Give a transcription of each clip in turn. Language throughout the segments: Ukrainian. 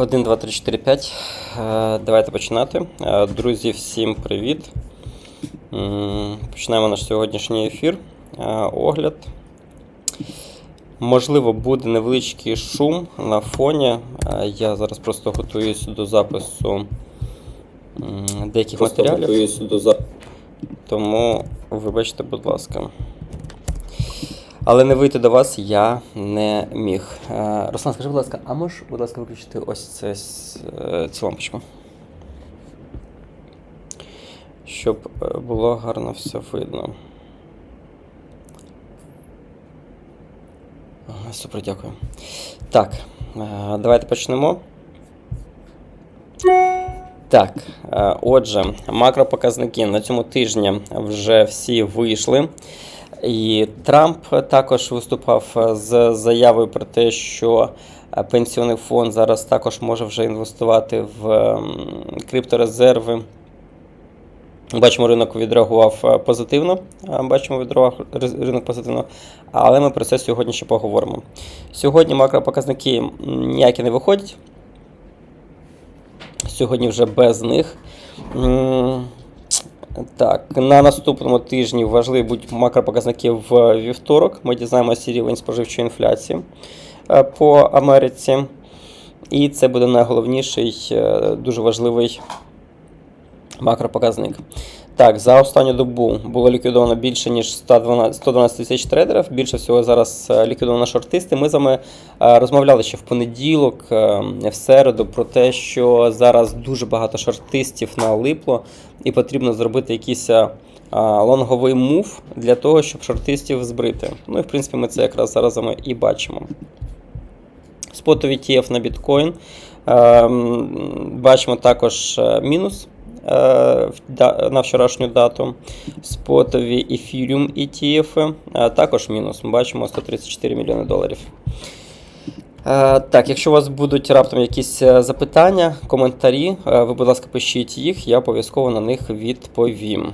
1, 2, 3, 4, 5. Е, Давайте починати. Е, Друзі, всім привіт. Починаємо наш сьогоднішній ефір. Е, Огляд. Можливо, буде невеличкий шум на фоні. Е, Я зараз просто готуюсь до запису деяких матеріалів. Тому вибачте, будь ласка. Але не вийти до вас я не міг. Е, Руслан, скажи, будь ласка, а можеш, будь ласка, виключити ось це, е, цю лампочку? Щоб е, було гарно все видно. Супер, дякую. Так, давайте почнемо. Так, отже, макропоказники на цьому тижні вже всі вийшли. І Трамп також виступав е, з заявою про те, що е, пенсійний фонд зараз також може вже інвестувати в ем, крипторезерви. Бачимо, ринок відреагував е, позитивно. Бачимо, відреагував ринок позитивно. Але ми про це сьогодні ще поговоримо. Сьогодні макропоказники ніякі не виходять. Сьогодні вже без них. Так, на наступному тижні важливі будуть макропоказники в вівторок. Ми дізнаємося рівень споживчої інфляції е, по Америці. І це буде найголовніший, е, дуже важливий макропоказник. Так, за останню добу було ліквідовано більше ніж 112 112 тисяч трейдерів. Більше всього зараз е, ліквідовано шортисти. Ми з вами е, розмовляли ще в понеділок, е, в середу про те, що зараз дуже багато шортистів налипло, і потрібно зробити якийсь лонговий мув для того, щоб шортистів збрити. Ну і в принципі ми це якраз зараз з і бачимо. Спотовий TF на біткоін. Е, Бачимо також мінус на вчорашню дату. Спотові Ethereum ETF е, також мінус. Ми бачимо 134 мільйони доларів. Е, Так, якщо у вас будуть раптом якісь е, запитання, коментарі, е, ви, будь ласка, пишіть їх, я обов'язково на них відповім.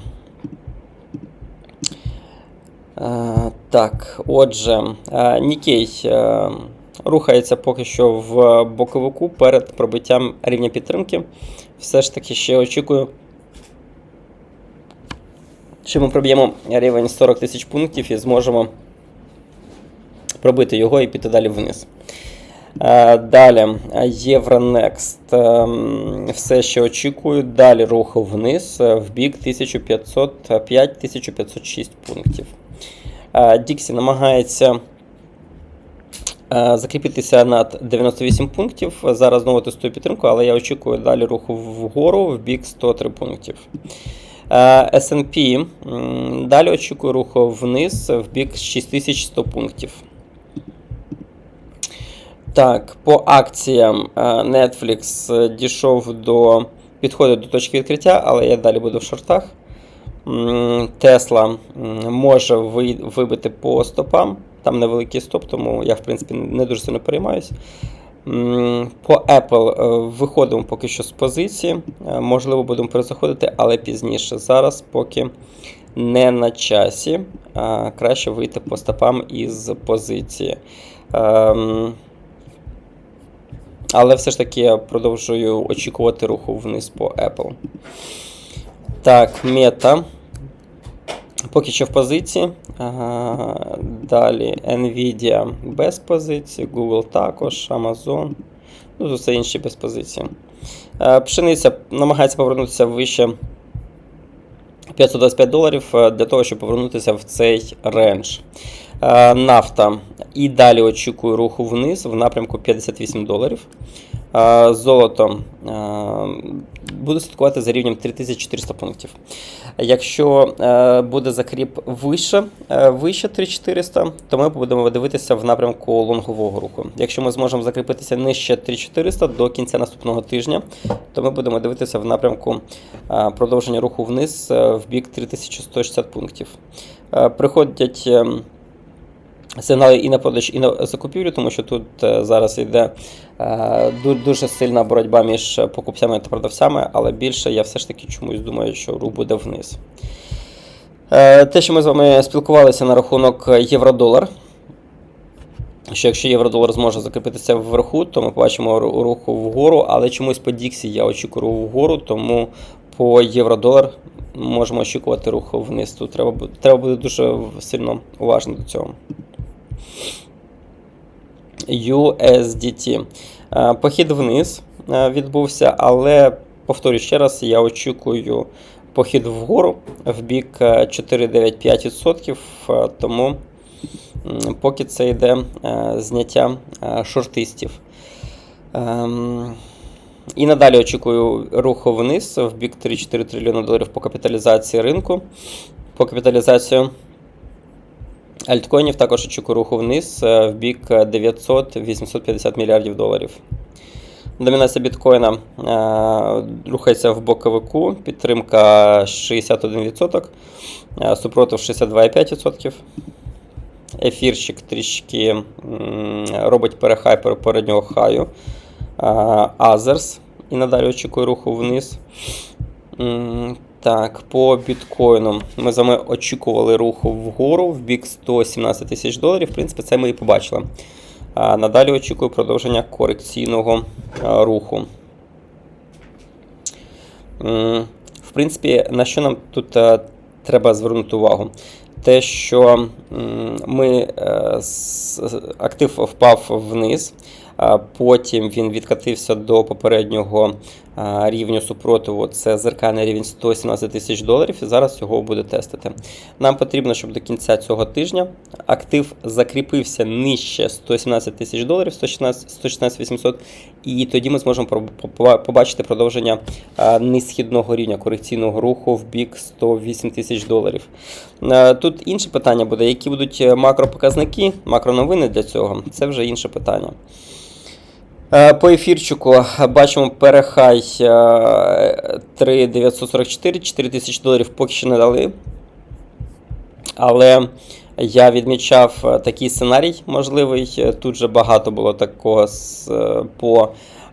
Е, Так, отже, е, Нікей е, рухається поки що в боковику перед пробиттям рівня підтримки. Все ж таки ще очікую, що ми проб'ємо рівень 40 тисяч пунктів і зможемо пробити його і піти далі вниз. Е, Далі Євронекст. Ем, Все ще очікую. Далі руху вниз е, в бік 1505-1506 пунктів. Е, Діксі намагається закріпитися над 98 пунктів. Зараз знову тестую підтримку, але я очікую далі руху вгору в бік 103 пунктів. Е, S&P. Далі очікую руху вниз в бік 6100 пунктів. Так, по акціям е, Netflix е, дійшов до підходить до точки відкриття, але я далі буду в шортах. М, може вибити по стопам. Там невеликий стоп, тому я, в принципі, не дуже сильно переймаюсь. По Apple е, виходимо поки що з позиції. Е, Можливо, будемо перезаходити, але пізніше. Зараз поки не на часі. Краще вийти по стопам із позиції. Ем, але все ж таки я продовжую очікувати руху вниз по Apple. Так, мета. Поки що в позиції. Далі Nvidia без позиції, Google також, Amazon. Ну, все інші без позиції. Е, Пшениця намагається повернутися вище 525 доларів е, для того, щоб повернутися в цей рендж. Е, Нафта. І далі очікую руху вниз в напрямку 58 доларів. Е, Золото. е, слідкувати за рівнем 3400 пунктів. Якщо е, буде закріп вище, е, вище 3400, то ми будемо дивитися в напрямку лонгового руху. Якщо ми зможемо закріпитися нижче 3400 до кінця наступного тижня, то ми будемо дивитися в напрямку е, продовження руху вниз в бік 3160 пунктів. Приходять ем, сигнали і на продаж, і на закупівлю, тому що тут е, зараз йде е, дуже сильна боротьба між покупцями та продавцями, але більше я все ж таки чомусь думаю, що рух буде вниз. Е, Те, що ми з вами спілкувалися на рахунок євро-долар. що якщо євро-долар зможе закріпитися вверху, то ми побачимо ру- руху вгору, але чомусь по Діксі я очікую вгору, тому по євро-долар можемо очікувати руху вниз. Тут треба, треба бути дуже сильно уважним до цього. USDT. Е, Похід вниз е, відбувся, але повторюю ще раз, я очікую похід вгору в бік е, 4,95%, е, тому поки це йде зняття шортистів. Ем, І надалі очікую руху вниз в бік 3-4 трильйони доларів по капіталізації ринку. По капіталізацію альткоїнів також очікую руху вниз е, в бік 900-850 мільярдів доларів. Домінація біткоїна е, рухається в боковику, підтримка 61%, е, супротив 62,5%. Ефірчик трішки робить перехай попереднього хаю. Азерс і надалі очікує руху вниз. Так, по біткоїну ми з вами очікували руху вгору в бік 117 тисяч доларів. В принципі, це ми і побачили. А надалі очікую продовження корекційного руху. В принципі, на що нам тут е, треба звернути увагу? Те, що ми е, актив впав вниз, потім він відкатився до попереднього рівню супротиву. Це зеркальний рівень 117 тисяч доларів, і зараз його буде тестити. Нам потрібно, щоб до кінця цього тижня актив закріпився нижче 117 тисяч доларів, 116 116 800, і тоді ми зможемо побачити продовження низхідного рівня корекційного руху в бік 108 тисяч доларів. Тут інше питання буде, які будуть е, макропоказники, макроновини для цього. Це вже інше питання. Е, По ефірчику бачимо перехай е, 3944, 4000 доларів поки що не дали. Але я відмічав е, такий сценарій можливий. Е, Тут же багато було такого е, по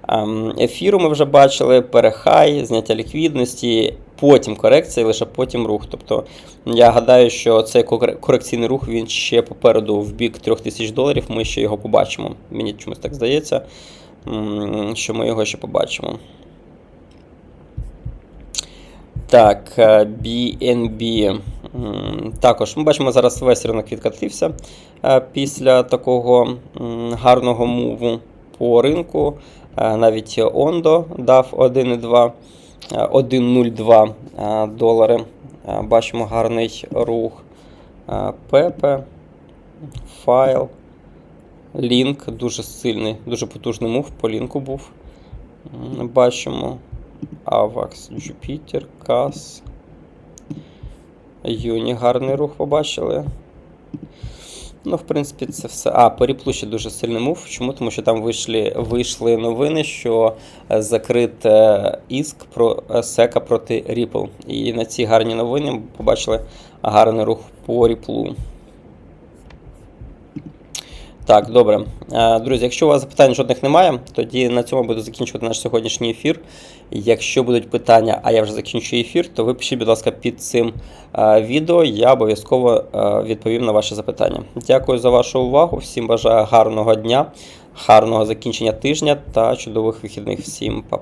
ем, ефіру. Ми вже бачили перехай, зняття ліквідності, потім корекція, лише потім рух. Тобто я гадаю, що цей корекційний рух він ще попереду в бік 3000 доларів. Ми ще його побачимо. Мені чомусь так здається, що ми його ще побачимо. Так, е, BNB. Також ми бачимо, зараз весь ринок відкатився е, після такого гарного муву по ринку. Е, Навіть Ондо дав 1,2, е, 1,02 е, долари. Е, Бачимо гарний рух. Е, Пепе, файл, лінк дуже сильний, дуже потужний мув по лінку був. Бачимо Avax, Jupiter, CAS. Юні гарний рух побачили. Ну, в принципі, це все. А, по Ріплу ще дуже сильний мув. Чому? Тому що там вийшли, вийшли новини, що е, закрит е, іск про е, сека проти Ripple. І на ці гарні новини побачили гарний рух по Ріплу. Так, добре. Е, Друзі, якщо у вас запитань жодних немає, тоді на цьому буду закінчувати наш сьогоднішній ефір. Якщо будуть питання, а я вже закінчу ефір, то ви пишіть, будь ласка, під цим е, відео. Я обов'язково е, відповім на ваші запитання. Дякую за вашу увагу. Всім бажаю гарного дня, гарного закінчення тижня та чудових вихідних. Всім па.